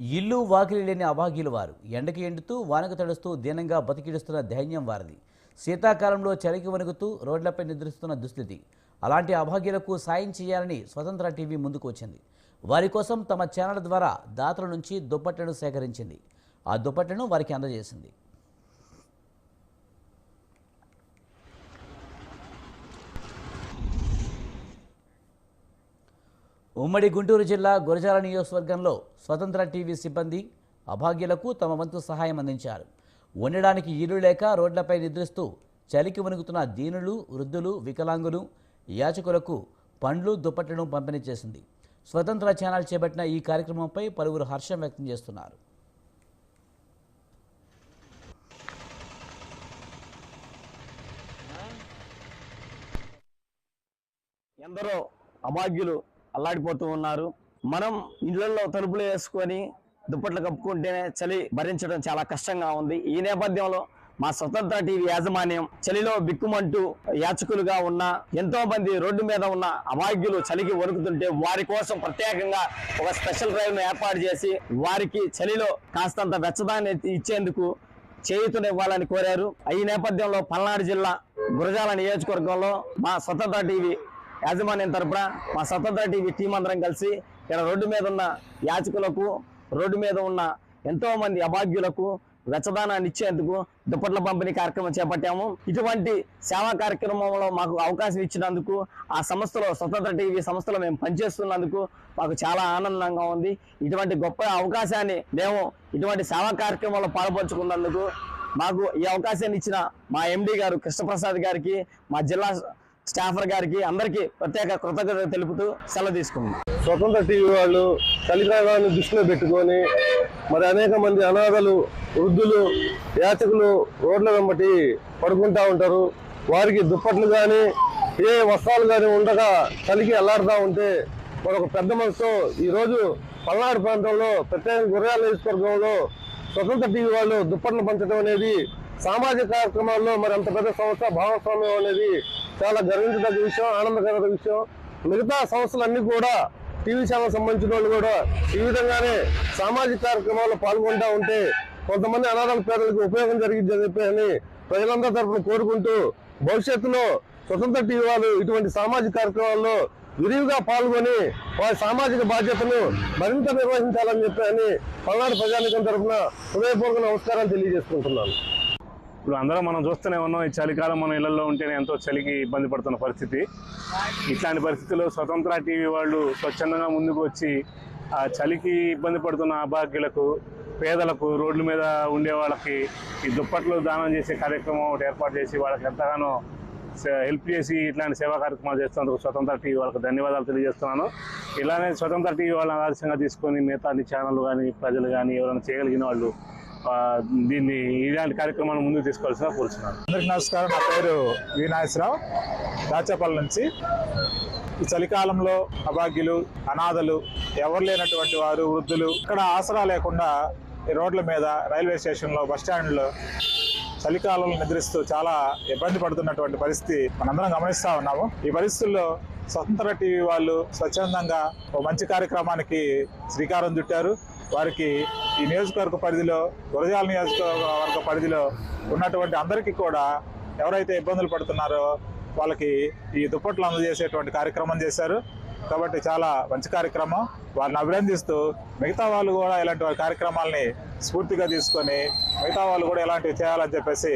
ఇల్లు వాకిలి లేని అభాగ్యులు వారు. ఎండకి ఎండుతూ వానకు తడుస్తూ దీనంగా బతికిడుస్తున్న ధైన్యం వారిది. శీతాకాలంలో చలికి వణుకుతూ రోడ్లపై నిద్రిస్తున్న దుస్థితి. అలాంటి అభాగ్యులకు సాయం చేయాలని స్వతంత్ర టీవీ ముందుకు వచ్చింది. వారి కోసం తమ ఛానల్ ద్వారా దాతల నుంచి దుప్పట్లను సేకరించింది. ఆ దుప్పట్లను వారికి అందజేసింది. ఉమ్మడి గుంటూరు జిల్లా గురజాల నియోజకవర్గంలో స్వతంత్ర టీవీ సిబ్బంది అభాగ్యులకు తమ వంతు సహాయం అందించారు. ఉండడానికి ఇల్లు లేక రోడ్లపై నిద్రిస్తూ చలికి వణుకుతున్న దీనులు వృద్ధులు వికలాంగులు యాచకులకు పండ్లు దుప్పట్లను పంపిణీ చేసింది. స్వతంత్ర ఛానల్ చేపట్టిన ఈ కార్యక్రమంపై పలువురు హర్షం వ్యక్తం చేస్తున్నారు. ఎందరో అభాగ్యులు అల్లాడిపోతూ ఉన్నారు. మనం ఇళ్ళలో తలుపులు వేసుకొని దుప్పట్లు కప్పుకుంటేనే చలి భరించడం చాలా కష్టంగా ఉంది. ఈ నేపథ్యంలో మా స్వతంత్ర టీవీ యాజమాన్యం చలిలో బిక్కుమంటూ యాచకులుగా ఉన్న ఎంతో మంది రోడ్డు మీద ఉన్న అభాగ్యులు చలికి వణుకుతుంటే వారి కోసం ప్రత్యేకంగా ఒక స్పెషల్ డ్రైవ్ను ఏర్పాటు చేసి వారికి చలిలో కాస్తంత వెచ్చదాన్ని ఇచ్చేందుకు చేయుతనివ్వాలని కోరారు. ఈ నేపథ్యంలో పల్నాడు జిల్లా గురజాల నియోజకవర్గంలో మా స్వతంత్ర టీవీ యాజమాన్యం తరపున మా స్వతంత్ర టీవీ టీం అందరం కలిసి ఇక్కడ రోడ్డు మీద ఉన్న యాచకులకు రోడ్డు మీద ఉన్న ఎంతోమంది అభాగ్యులకు వెచ్చదానాన్ని ఇచ్చేందుకు దుప్పట్ల పంపిణీ కార్యక్రమం చేపట్టాము. ఇటువంటి సేవా కార్యక్రమంలో మాకు అవకాశం ఇచ్చినందుకు ఆ సంస్థలో స్వతంత్ర టీవీ సంస్థలో మేము పనిచేస్తున్నందుకు మాకు చాలా ఆనందంగా ఉంది. ఇటువంటి గొప్ప అవకాశాన్ని మేము ఇటువంటి సేవా కార్యక్రమంలో పాల్పంచుకున్నందుకు మాకు ఈ అవకాశాన్ని ఇచ్చిన మా ఎండి గారు కృష్ణప్రసాద్ గారికి మా జిల్లా స్టాఫర్ గారికి అందరికీ ప్రత్యేక కృతజ్ఞత తెలుపుతూ సెలవు తీసుకుంది స్వతంత్ర టీవీ వాళ్ళు తల్లిదండ్రులను దృష్టిలో పెట్టుకొని మరి అనేక మంది అనాథలు వృద్ధులు యాచకులు రోడ్ల వెంబటి పడుకుంటా ఉంటారు. వారికి దుప్పట్లు కానీ ఏ వస్త్రాలు కానీ ఉండగా చలికి అల్లాడుతూ ఉంటే మరొక పెద్ద మనసుతో ఈరోజు పల్నాడు ప్రాంతంలో ప్రత్యేక గుర్రాల నియోజకవర్గంలో స్వతంత్ర టీవీ వాళ్ళు దుప్పట్లు పంచడం అనేది సామాజిక కార్యక్రమాల్లో మరి అంత పెద్ద సంస్థ భాగస్వామ్యం అనేది చాలా గర్వించదగ్గ విషయం ఆనందకర విషయం. మిగతా సంస్థలన్నీ కూడా టీవీ ఛానల్ సంబంధించిన వాళ్ళు కూడా ఈ విధంగానే సామాజిక కార్యక్రమాల్లో పాల్గొంటా ఉంటే కొంతమంది అనాథాల పేదలకు ఉపయోగం జరిగిందని చెప్పి ప్రజలందరి తరఫున కోరుకుంటూ భవిష్యత్తులో స్వతంత్ర టీవీ వాళ్ళు ఇటువంటి సామాజిక కార్యక్రమాల్లో విరివిగా పాల్గొని వారి సామాజిక బాధ్యతను మరింత నిర్వహించాలని చెప్పి అని పల్నాడు ప్రజానికం తరఫున హృదయపూర్వక నమస్కారాలు తెలియజేసుకుంటున్నాను. ఇప్పుడు అందరం మనం చూస్తూనే ఉన్నాం ఈ చలికాలం మన ఇళ్ళలో ఉంటేనే ఎంతో చలికి ఇబ్బంది పడుతున్న పరిస్థితి. ఇట్లాంటి పరిస్థితుల్లో స్వతంత్ర టీవీ వాళ్ళు స్వచ్ఛందంగా ముందుకు వచ్చి ఆ చలికి ఇబ్బంది పడుతున్న అభాగ్యులకు పేదలకు రోడ్ల మీద ఉండే వాళ్ళకి ఈ దుప్పట్లు దానం చేసే కార్యక్రమం ఒకటి ఏర్పాటు చేసి వాళ్ళకి ఎంతగానో సే- హెల్ప్ చేసి ఇట్లాంటి సేవా కార్యక్రమాలు చేస్తున్నందుకు స్వతంత్ర టీవీ వాళ్ళకి ధన్యవాదాలు తెలియజేస్తున్నాను. ఇలానే స్వతంత్ర టీవీ వాళ్ళని ఆదర్శంగా తీసుకొని మిగతా అన్ని ఛానళ్ళు కానీ ప్రజలు కానీ ఎవరైనా చేయగలిగిన వాళ్ళు దీన్ని ఇలాంటి కార్యక్రమాలను ముందుకు తీసుకోవాల్సిన కోరుతున్నాను అందరికి నమస్కారం. నా పేరు వి నాగేశ్వరరావు దాచేపల్లి నుంచి ఈ చలికాలంలో అభాగ్యులు అనాథలు ఎవరు లేనటువంటి వారు వృద్ధులు ఇక్కడ ఆసరా లేకుండా ఈ రోడ్ల మీద రైల్వే స్టేషన్లో బస్ స్టాండ్లో చలికాలంలో నిద్రిస్తూ చాలా ఇబ్బంది పడుతున్నటువంటి పరిస్థితి మనందరం గమనిస్తూ ఉన్నాము. ఈ పరిస్థితుల్లో స్వతంత్ర టీవీ వాళ్ళు స్వచ్ఛందంగా ఓ మంచి కార్యక్రమానికి శ్రీకారం చుట్టారు. వారికి ఈ నియోజకవర్గ పరిధిలో గురజాల నియోజకవర్గ పరిధిలో ఉన్నటువంటి అందరికీ కూడా ఎవరైతే ఇబ్బందులు పడుతున్నారో వాళ్ళకి ఈ దుప్పట్లు అందజేసేటువంటి కార్యక్రమం చేశారు. కాబట్టి చాలా మంచి కార్యక్రమం. వారిని అభినందిస్తూ మిగతా వాళ్ళు కూడా ఇలాంటి కార్యక్రమాలని స్ఫూర్తిగా తీసుకొని మిగతా వాళ్ళు కూడా ఇలాంటివి చేయాలని చెప్పేసి